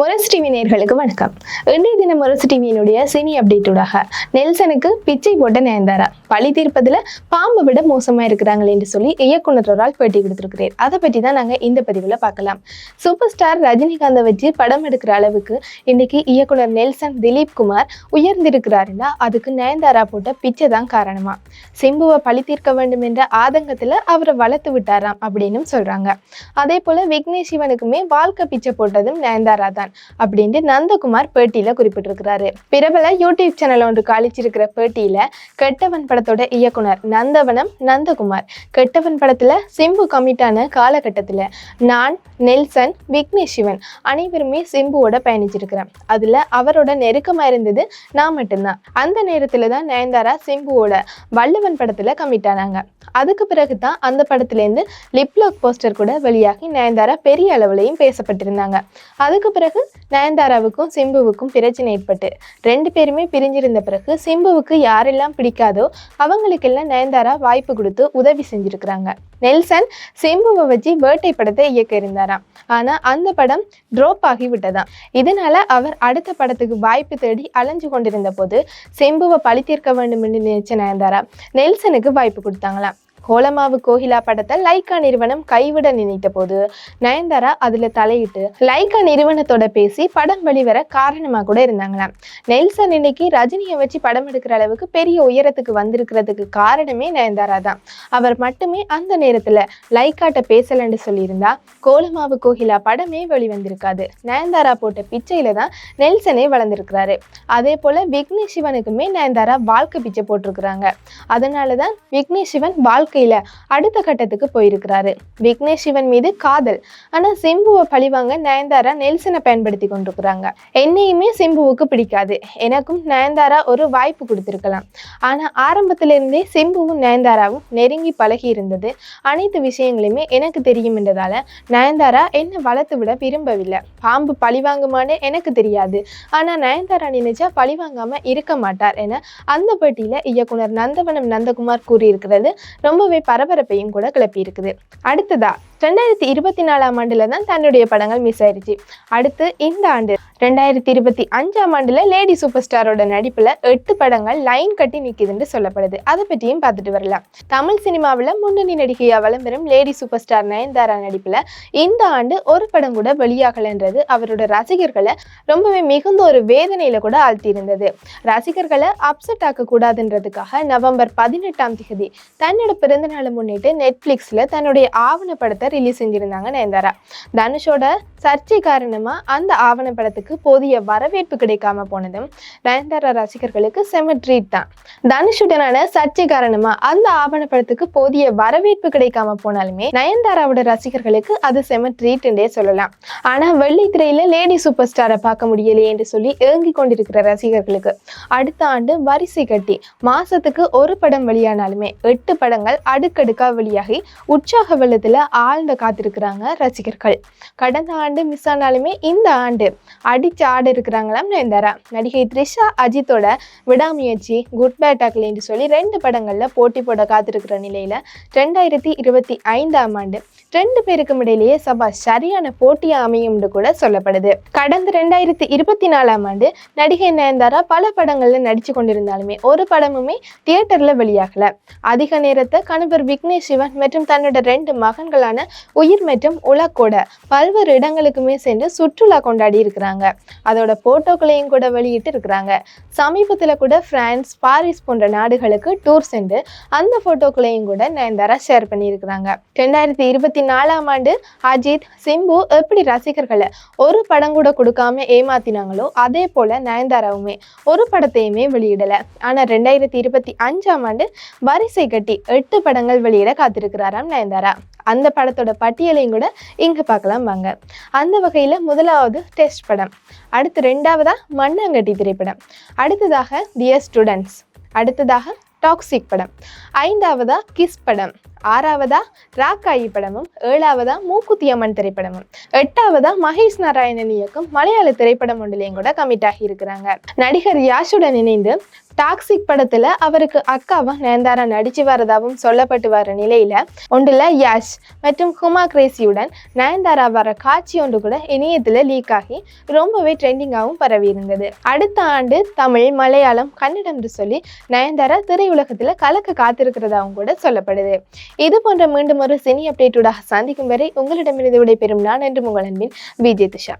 முரசு TV நேர்களுக்கு வணக்கம். இன்றைய தினம் முரசு டிவியினுடைய சினி அப்டேட்டோடாக நெல்சனுக்கு பிச்சை போட்ட நயன்தாரா. பழி தீர்ப்பதில் பாம்பை விட மோசமாக இருக்கிறாங்களே என்று சொல்லி இயக்குனர் ஒரு ஆள் பேட்டி கொடுத்துருக்கிறேன் அதை பற்றி தான் நாங்கள் இந்த பதிவில் பார்க்கலாம். சூப்பர் ஸ்டார் ரஜினிகாந்தை வச்சு படம் எடுக்கிற அளவுக்கு இன்னைக்கு இயக்குனர் நெல்சன் திலீப் குமார் உயர்ந்திருக்கிறாருன்னா அதுக்கு நயன்தாரா போட்ட பிச்சை தான் காரணமா. சிம்புவை பழி தீர்க்க வேண்டும் என்ற ஆதங்கத்தில் அவரை வளர்த்து விட்டாராம் அப்படின்னு சொல்கிறாங்க அதே போல் விக்னேஷ் சிவனுக்குமே வாழ்க்கை பிச்சை போட்டதும் நயன்தாரா தான். அப்படின்ட்டு நந்தகுமார் பேட்டியில் குறிப்பிட்டிருக்கிறாரு. பிரபல யூடியூப் சேனல் ஒன்று காலிச்சிருக்கிற பேட்டியில் கெட்டவன் படத்தோட இயக்குனர் நந்தவனம் நந்தகுமார். கெட்டவன் படத்தில் சிம்பு கமிட்டான காலகட்டத்தில் நான் நெல்சன் விக்னேஷ் சிவன் அனைவருமே சிம்புவோட பயணிச்சிருக்கிறேன். அதில் அவரோட நெருக்கமாக இருந்தது நான் மட்டும்தான். அந்த நேரத்தில் தான் நயன்தாரா சிம்புவோட வள்ளுவன் படத்தில் கமிட் ஆனாங்க. அதுக்கு பிறகு தான் அந்த படத்துலேருந்து லிப்லாக் போஸ்டர் கூட வெளியாகி நயன்தாரா பெரிய அளவுலையும் பேசப்பட்டிருந்தாங்க. அதுக்கு பிறகு நயன்தாராவுக்கும் சிம்புவுக்கும் பிரச்சனை ஏற்பட்டு ரெண்டு பேருமே பிரிஞ்சிருந்த பிறகு சிம்புவுக்கு யாரெல்லாம் பிடிக்காதோ அவங்களுக்கெல்லாம் நயன்தாரா வாய்ப்பு கொடுத்து உதவி செஞ்சுருக்குறாங்க. நெல்சன் சிம்புவை வச்சு வேட்டை படத்தை இயக்க இருந்தாராம். ஆனால் அந்த படம் ட்ராப் ஆகி விட்டதாம். இதனால அவர் அடுத்த படத்துக்கு வாய்ப்பு தேடி அலைஞ்சு கொண்டிருந்த போது சிம்புவை பழி தீர்க்க வேண்டும் என்று நினைச்ச நயன்தாரா நெல்சனுக்கு வாய்ப்பு கொடுத்தாங்களாம். கோலமாவு கோகிலா படத்தை லைக்கா நிறுவனம் கைவிட நினைத்த போது நயன்தாரா அதுல தலையிட்டு லைக்கா நிறுவனத்தோட பேசி படம் வெளிவர காரணமா கூட இருந்தாங்களாம். நெல்சன் இன்னைக்கு ரஜினியை வச்சு படம் எடுக்கிற அளவுக்கு பெரிய உயரத்துக்கு வந்திருக்கிறதுக்கு காரணமே நயன்தாரா தான். அவர் மட்டுமே அந்த நேரத்துல லைக்காட்ட பேசலன்னு சொல்லியிருந்தா கோலமாவு கோகிலா படமே வெளிவந்திருக்காது. நயன்தாரா போட்ட பிச்சையில தான் நெல்சனே வளர்ந்திருக்கிறாரு. அதே போல விக்னேஷ் சிவனுக்குமே நயன்தாரா வாழ்க்கை பிச்சை போட்டிருக்கிறாங்க. அதனாலதான் விக்னேஷ் சிவன் வாழ்க்கை வாழ்க்கையில அடுத்த கட்டத்துக்கு போயிருக்கிறாரு. விக்னேஷ் சிவன் மீது காதல். ஆனா சிம்புவை பழிவாங்க நயன்தாரா நெல்சனை பயன்படுத்தி கொண்டிருக்கிறாங்க. என்னையுமே சிம்புவுக்கு பிடிக்காது. எனக்கும் நயன்தாரா ஒரு வாய்ப்பு கொடுத்திருக்கலாம். ஆனா ஆரம்பத்துல இருந்தே சிம்புவும் நயன்தாராவும் நெருங்கி பழகி இருந்தது. அனைத்து விஷயங்களுமே எனக்கு தெரியும் என்றதால நயன்தாரா என்னை வளர்த்து விட விரும்பவில்லை. பாம்பு பழிவாங்குமான்னு எனக்கு தெரியாது. ஆனா நயன்தாரா நினைச்சா பழிவாங்காம இருக்க மாட்டார் என அந்த பேட்டியில இயக்குனர் நந்தவனம் நந்தகுமார் கூறியிருக்கிறது. ரொம்பவே பரபரப்பையும் கூட கிளப்பி இருக்குது அடுத்ததா ரெண்டாயிரத்தி இருபத்தி நாலாம் ஆண்டுல தான் தன்னுடைய படங்கள் மிஸ் ஆயிடுச்சு அடுத்து இந்த ஆண்டு ரெண்டாயிரத்தி இருபத்தி அஞ்சாம் ஆண்டுல லேடி சூப்பர் ஸ்டாரோட நடிப்புல எட்டு படங்கள் லைன் கட்டி நிக்குதுன்னு சொல்லப்படுது. அதை பற்றியும் பார்த்துட்டு வரலாம். தமிழ் சினிமாவில் முன்னணி நடிகையா வலம் பெறும் லேடி சூப்பர் ஸ்டார் நயன்தாரா நடிப்புல இந்த ஆண்டு ஒரு படம் கூட வெளியாகலைன்றது அவரோட ரசிகர்களை ரொம்பவே மிகுந்த ஒரு வேதனையில கூட ஆழ்த்தியிருந்தது. ரசிகர்களை அப்செட் ஆக்க கூடாதுன்றதுக்காக நவம்பர் பதினெட்டாம் தேதி தன்னோட பிறந்த நாளை முன்னிட்டு நெட்ஃபிளிக்ஸ்ல தன்னுடைய ஆவண படத்தை ரிலீஸ் செஞ்சிருந்தாங்க நயன்தாரா. தனுஷோட சர்ச்சை காரணமா அந்த ஆவண படத்துக்கு போதிய வரவேற்பு கிடைக்காம போனதும் நயன்தாரா ரசிகர்களுக்கு செம ட்ரீட் தான். தனுஷுடனான சர்ச்சை காரணமா அந்த ஆவண படத்துக்கு போதிய வரவேற்பு கிடைக்காம போனாலுமே நயன்தாராவோட ரசிகர்களுக்கு அது செம ட்ரீட்ன்றே சொல்லலாம். ஆனா வெள்ளித்திரையில லேடி சூப்பர் ஸ்டாரை பார்க்க முடியலையே என்று சொல்லி ஏங்கி கொண்டிருக்கிற ரசிகர்களுக்கு அடுத்த ஆண்டு வரிசை கட்டி மாசத்துக்கு ஒரு படம் வெளியானாலுமே எட்டு படங்கள் அடுக்கடுக்கா வெளியாகி உற்சாக வெள்ளத்துல ஆழ்ந்த காத்திருக்கிறாங்க ரசிகர்கள். கடந்த ஆண்டு மிஸ் ஆனாலுமே இந்த ஆண்டு அடிச்சு ஆட இருக்கிறாங்களாம் நயன்தாரா நடிகை த்ரிஷா அஜித்தோட விடாமுயற்சி குட் பேட் அக்லி சொல்லி ரெண்டு படங்களில் போட்டி போட காத்திருக்கிற நிலையில் ரெண்டாயிரத்தி இருபத்தி ஐந்தாம் ஆண்டு ரெண்டு பேருக்கும் இடையிலேயே சபா சரியான போட்டியாக அமையும்னு கூட சொல்லப்படுது. கடந்த ரெண்டாயிரத்தி இருபத்தி நாலாம் ஆண்டு நடிகை நயன்தாரா பல படங்களில் நடித்து கொண்டிருந்தாலுமே ஒரு படமுமே தியேட்டரில் வெளியாகல. அதிக நேரத்தை கணவர் விக்னேஷ் சிவன் மற்றும் தன்னோட ரெண்டு மகன்களான உயிர் மற்றும் உலக்கோட பல்வேறு இடங்களுக்குமே சென்று சுற்றுலா கொண்டாடி இருக்கிறாங்க. அதோட போட்டோக்களையும் கூட வெளியிட்டு இருக்கிறாங்க சமீபத்தில் கூட பிரான்ஸ் பாரிஸ் போன்ற நாடுகளுக்கு டூர் சென்று அந்த போட்டோக்களையும் கூட நயன்தாரா ஷேர் பண்ணியிருக்கிறாங்க. ரெண்டாயிரத்தி இருபத்தி நாலாம் ஆண்டு அஜித் சிம்பு எப்படி ரசிகர்களை ஒரு படம் கூட கொடுக்காம ஏமாத்தினாங்களோ அதே போல நயன்தாராவுமே ஒரு படத்தையுமே வெளியிடல. ஆனா ரெண்டாயிரத்தி இருபத்தி அஞ்சாம் ஆண்டு வரிசை கட்டி எட்டு படங்கள் வெளியிட காத்திருக்கிறாராம் நயன்தாரா. அந்த படத்தோட பட்டியலையும் கூட இங்கே பார்க்கலாம் வாங்க. அந்த வகையில் முதலாவது டெஸ்ட் படம். அடுத்து ரெண்டாவதாக மண்ணாங்கட்டி திரைப்படம். அடுத்ததாக டியர் ஸ்டூடெண்ட்ஸ் அடுத்ததாக டாக்ஸிக் படம். ஐந்தாவதா கிஸ் படம். ஆறாவதா ராக்காயி படமும் ஏழாவதா மூக்குத்தி அம்மன் திரைப்படமும் எட்டாவதா மகேஷ் நாராயணன் இயக்கம் மலையாள திரைப்படம் ஒன்றிலையும் கூட கமிட் ஆகி இருக்கிறாங்க நடிகர் யாஷுடன் இணைந்து டாக்ஸிக் படத்துல அவருக்கு அக்காவும் நயன்தாரா நடிச்சு வரதாகவும் சொல்லப்பட்டு வர நிலையில ஒன்றுல யாஷ் மற்றும் ஹுமா கிரேசியுடன் நயன்தாரா வர காட்சி ஒன்று கூட இணையத்துல லீக் ஆகி ரொம்பவே ட்ரெண்டிங்காகவும் பரவி இருந்தது. அடுத்த ஆண்டு தமிழ் மலையாளம் கன்னடம் என்று சொல்லி நயன்தாரா திரையுலகத்துல கலக்க காத்திருக்கிறதாகவும் கூட சொல்லப்படுது. இது போன்ற மீண்டும் ஒரு சினி அப்டேட்டோட சந்திக்கும் வரை உங்களிடமிருந்து விடைபெறும் நான் என்று உங்கள் அன்பின் விஜய் துஷா.